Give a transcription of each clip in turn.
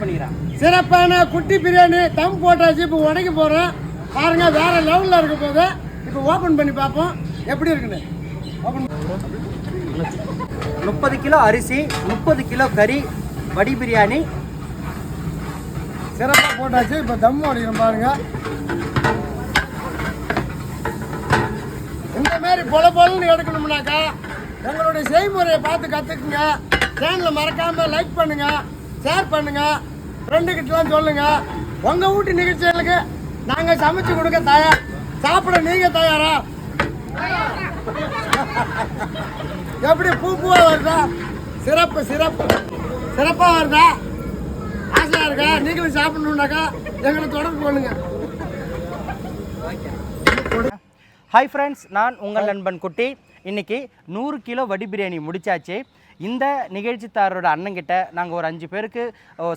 பண்ணிக்கிறேன். சிறப்பான குட்டி பிரியாணி தம் போட்டாச்சு இப்போ உடைக்க போகிறோம் பாருங்க வேற லெவலில் இருக்க போது இப்போ ஓப்பன் பண்ணி பார்ப்போம். எப்படி இருக்குன்னு? ஓப்பன் முப்பது கிலோ அரிசி முப்பது கிலோ கறி வடி பிரியாணி. சிறப்பாக போட்டாச்சு. இப்போ தம் உடைக்கிறோம் பாருங்க. இந்த மாதிரி பொல பொலன்னு எடுக்கணும்னாக்கா எங்களுடைய செய்முறையை பார்த்து கற்றுக்குங்க சேனலை மறக்காம லைக் பண்ணுங்க ஷேர் பண்ணுங்க. ஃப்ரெண்டு கிட்டலாம் சொல்லுங்க. உங்க வீட்டு நிகழ்ச்சிகளுக்கு நாங்க சமைச்சு கொடுக்க தயார் சாப்பிட நீங்க தயாரா? எப்படி பூ பூவா வருதா? சிறப்பு சிறப்பு. சிறப்பா வருதா? ஆசையா இருக்கா? நீங்களும் சாப்பிடணுன்னாக்கா எங்களை தொடர்பு கொள்ளுங்க. ஹாய் ஃப்ரெண்ட்ஸ் நான் உங்கள் நண்பன் குட்டி. இன்னைக்கு நூறு கிலோ வடி பிரியாணி முடிச்சாச்சு. இந்த நிகழ்ச்சித்தாரோட அண்ணன்கிட்ட நாங்கள் ஒரு அஞ்சு பேருக்கு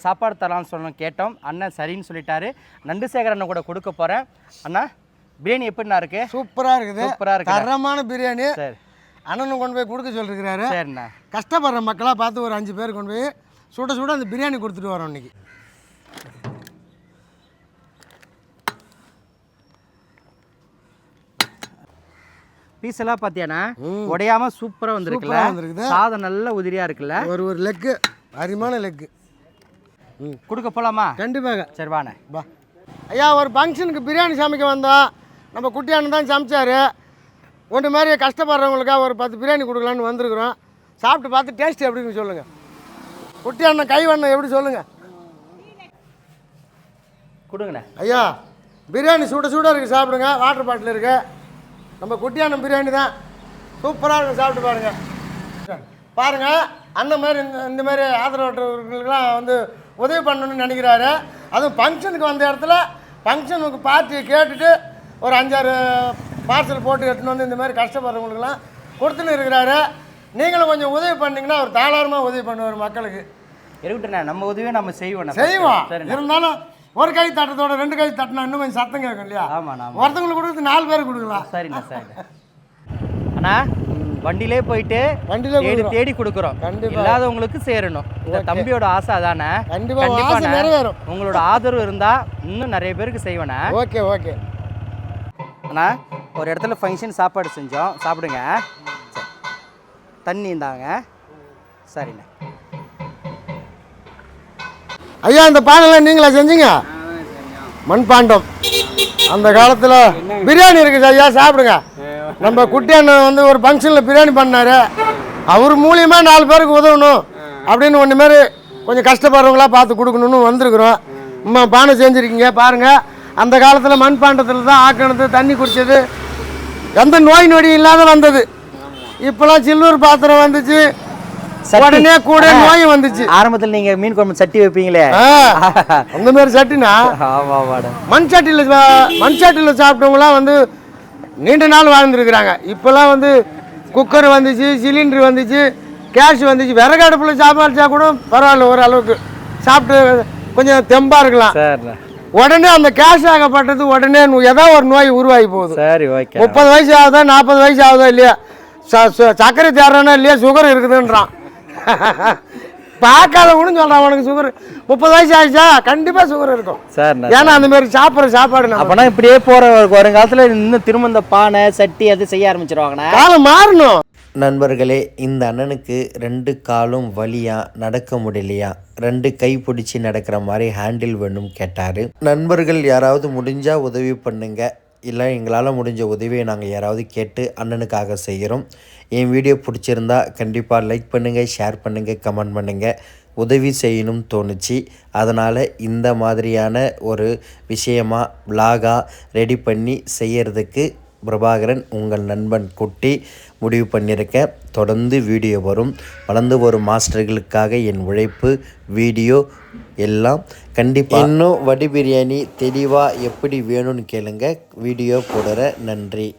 சாப்பாடு தரலாம்னு சொல்லணும் கேட்டோம். அண்ணன் சரின்னு சொல்லிட்டாரு. நண்டு சேகர் அண்ணன் கூட கொடுக்க போகிறேன் அண்ணா பிரியாணி எப்படிண்ணா இருக்கு? சூப்பரா இருக்குது. சூப்பரா இருக்குது. தரமான பிரியாணி. சரி. அண்ணனும் கொண்டு போய் கொடுக்க சொல்லிருக்கிறாரு. சரிண்ணா. கஷ்டப்படுற மக்களாக பார்த்து ஒரு அஞ்சு பேர் கொண்டு போய் சுட சுட அந்த பிரியாணி கொடுத்துட்டு வரோம் இன்னைக்கு. பீஸ் எல்லாம் பார்த்தியாண்ணா உடையாம சூப்பராக வந்திருக்குல்ல. சாதம் நல்ல உதிரியாக இருக்குல்ல. ஒரு ஒரு லெக்கு அருமையான லெக்கு. கொடுக்க போகலாமா கண்டிப்பாக. சரி வாண்ணே. பா ஐயா ஒரு ஃபங்க்ஷனுக்கு பிரியாணி சமைக்க வந்தோம் நம்ம குட்டியானு தான் சமைச்சாரு. ஒன்று மாதிரி கஷ்டப்படுறவங்களுக்காக ஒரு பத்து பிரியாணி கொடுக்கலான்னு வந்திருக்கிறோம். சாப்பிட்டு பார்த்து டேஸ்ட் எப்படின்னு சொல்லுங்கள் குட்டியாண்ணன் கை வண்ணம் எப்படி சொல்லுங்கள் கொடுங்கண்ணே. ஐயா பிரியாணி சுட சுட இருக்குது சாப்பிடுங்க. வாட்டர் பாட்டில் இருக்கு. நம்ம குட்டியானம் பிரியாணி தான். சூப்பராக இருக்கும் சாப்பிட்டு பாருங்க. பாருங்க அண்ணன் மாதிரி இந்த இந்த மாதிரி ஆதரவற்றவர்களுக்கெல்லாம் வந்து உதவி பண்ணணும்னு நினைக்கிறாரு. அதுவும் ஃபங்க்ஷனுக்கு வந்த இடத்துல ஃபங்க்ஷனுக்கு பார்ட்டி கேட்டுட்டு ஒரு அஞ்சாறு பார்சல் போட்டு எடுத்துன்னு வந்து இந்த மாதிரி கஷ்டப்படுறவங்களுக்கெல்லாம் கொடுத்துன்னு இருக்கிறாரு. நீங்களும் கொஞ்சம் உதவி பண்ணீங்கன்னா அவர் தாராளமாக உதவி பண்ணுவார் மக்களுக்கு. இருக்கட்டுண்ணே நம்ம உதவியை நம்ம செய்வோம் செய்வோம். இருந்தாலும் ஒரு கை தட்டத்தோட ரெண்டு கை தட்டினா இன்னும் கொஞ்சம் சத்தம் கேட்கும் இல்லையா? ஆமாண்ணா ஆமாம் ஒருத்தவங்களுக்கு கொடுத்து நாலு பேருக்கு கொடுக்கலாம். சரிண்ணா சரிண்ணா. அண்ணா வண்டியிலே போயிட்டு வண்டியில தேடி. தேடி கொடுக்குறோம். இல்லாதவங்களுக்கு சேரணும். இந்த தம்பியோட ஆசை அதானே கண்டிப்பா. நிறைவேறும். உங்களோட ஆதரவு இருந்தா இன்னும் நிறைய பேருக்கு செய்வேண்ணே. Okay okay. அண்ணா ஒரு இடத்துல ஃபங்க்ஷன் சாப்பாடு செஞ்சோம். சாப்பிடுங்க. தண்ணி இந்தாங்க. சரிண்ணே. ஐயா இந்த பானைலாம் நீங்களா செஞ்சீங்க? மண்பாண்டம். அந்த காலத்தில் பிரியாணி இருக்குது ஐயா சாப்பிடுங்க. நம்ம குட்டி அண்ணன் வந்து ஒரு ஃபங்க்ஷனில் பிரியாணி பண்ணாரு. அவர் மூலியமாக நாலு பேருக்கு உதவணும் அப்படின்னு ஒன்று மாரி கொஞ்சம் கஷ்டப்படுறவங்களா பார்த்து கொடுக்கணும்னு வந்திருக்கிறோம். அம்மா பானை செஞ்சுருக்கீங்க பாருங்கள் அந்த காலத்தில் மண்பாண்டத்தில் தான் ஆக்கினது தண்ணி குடித்தது எந்த நோய் நொடி இல்லாத வந்தது. இப்போலாம் சில்லூர் பாத்திரம் வந்துச்சு. உடனே கூட நோய் வந்துச்சு. ஆரம்பத்தில் நீங்க மீன் குழம்பு சட்டி வைப்பீங்களே? அந்த மாதிரி சட்டினா? ஆமா வாடா மண் சட்டியில் மண் சட்டியில் சாப்பிட்டவங்களாம் வந்து நீண்ட நாள் வாழ்ந்துருக்குறாங்க. இப்போல்லாம் வந்து குக்கர் வந்துச்சு சிலிண்டர் வந்துச்சு கேஸ் வந்துச்சு. விறகு அடுப்பில் சாப்பாடுச்சா கூட பரவாயில்ல ஓரளவுக்கு சாப்பிட்டு கொஞ்சம் தெம்பாக இருக்கலாம். உடனே அந்த கேஸ் ஆகப்பட்டது உடனே நு- ஏதோ ஒரு நோய் உருவாகி போகுது. சரி ஓகே. முப்பது வயசு ஆகுதா நாற்பது வயசு ஆகுதா இல்லையா? சர்க்கரை தேடுறானா இல்லையா? சுகர் இருக்குதுன்றான். பார்க்காதவனும் சொல்கிறான் அவனுக்கு சுகர் முப்பது வயசு ஆயிடுச்சா? கண்டிப்பாக சுகர் இருக்கும். சரிண்ணா ஏன்னா அந்த மாதிரி சாப்பிட்ற சாப்பாடு அப்பனா இப்படியே போற வருங்காலத்துல இன்னும் திரும்ப இந்த பானை சட்டி அது செய்ய ஆரம்பிச்சிருவாங்கண்ணா. காலம் மாறணும். நண்பர்களே இந்த அண்ணனுக்கு ரெண்டு காலும் வலியா நடக்க முடியலையா? ரெண்டு கை பிடிச்சி நடக்கிற மாதிரி ஹேண்டில் வேணும் கேட்டார். நண்பர்கள் யாராவது முடிஞ்சா உதவி பண்ணுங்க. இல்லை எங்களால் முடிஞ்ச உதவியை நாங்கள் யாராவது கேட்டு அண்ணனுக்காக செய்கிறோம். என் வீடியோ பிடிச்சிருந்தா கண்டிப்பாக லைக் பண்ணுங்கள் ஷேர் பண்ணுங்கள் கமெண்ட் பண்ணுங்கள் உதவி செய்யணும் தோணுச்சு. அதனால் இந்த மாதிரியான ஒரு விஷயமாக விலாகாக ரெடி பண்ணி செய்கிறதுக்கு பிரபாகரன் உங்கள் நண்பன் குட்டி முடிவு பண்ணியிருக்கேன் தொடர்ந்து வீடியோ வரும். வளர்ந்து வரும் மாஸ்டர்களுக்காக என் உழைப்பு வீடியோ எல்லாம் கண்டிப்பாக இன்னும் வடி பிரியாணி தெளிவாக எப்படி வேணும்னு கேளுங்க. வீடியோ போடுற நன்றி.